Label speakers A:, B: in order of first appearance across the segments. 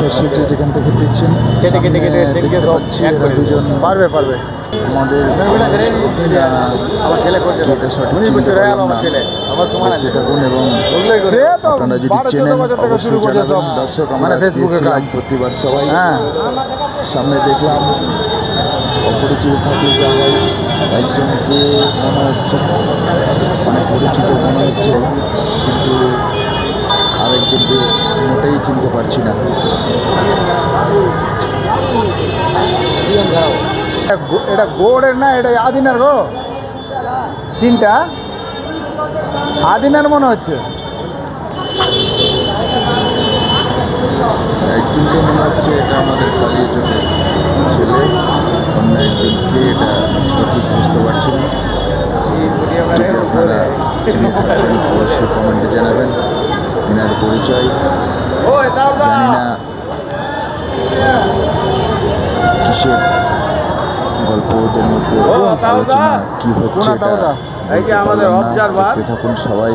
A: দর্শক যে যেখান থেকে দেখছেন দেখতে পাচ্ছি এরা দুজন
B: পারবে পারবে
A: আমাদের এটা সঠিক
C: সমান
A: থাকুন এবং আপনারা যদি চেনেন অবশ্যই জানাবেন দর্শক আমরা প্রতিবার সবাই দেখলাম অপরিচিত থাকলে যা হয় একজনকে মনে হচ্ছে অনেক পরিচিত মনে হচ্ছে চিনতে পারছি না।
B: এটা গোড়ের না, এটা আদিনার গো? সিনটা? আদিনার মনে হচ্ছে।
A: একজনকে মনে হচ্ছে এটা আমাদের কালিয়ে চোখের ছেলে, অন্য একজনকে এটা সঠিক বুঝতে পারছি না। অবশ্যই কমেন্টে জানাবেন। পরিচয়। জানি না কিসের গল্প ওদের মধ্যে আলোচনা কি হচ্ছে?
C: এই যে আমাদের observer।
A: থাকুন সবাই।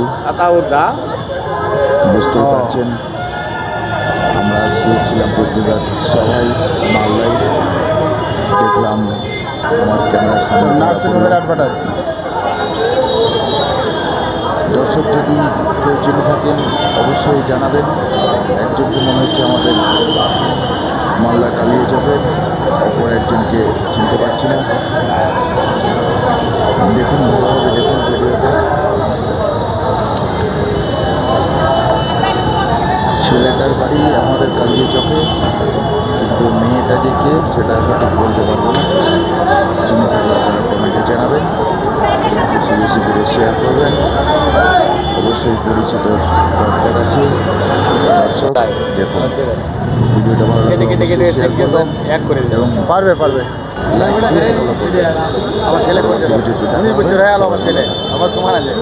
A: বুঝতেই পারছেন আমরা আজকে এসেছিলাম প্রতিবাদ সবাই মালদায়। দেখলাম আমার ক্যামেরার সামনে
B: নার্সিং হোমের অ্যাডভার্টাইজ
A: দর্শক যদি কেউ জেনে থাকেন, অবশ্যই জানাবেন। একজনকে মনে হচ্ছে আমাদের মালদা কালিয়ে যাবে, অপর একজনকে চিনতে পারছি না। দেখুন ভালোভাবে দেখুন ভিডিওতে। ছেলেটার বাড়ি আমাদের কালিয়ে চকে, কিন্তু মেয়েটা যে কে, সেটা সঠিক বলতে পারব না। চিনে থাকলে আপনারা কমেন্টে জানাবেন। বেশি বেশি করে শেয়ার করবেন। অবশ্যই পরিচিত দরকার আছে। দর্শক দেখুন। ভিডিওটা ভালো লাগলে শেয়ার করবেন এবং
B: পারবে পারবে।
A: লাইক দিয়ে ফলো করবেন।
C: বছর হয়ে আমার ছেলে। আমার সমান আছে।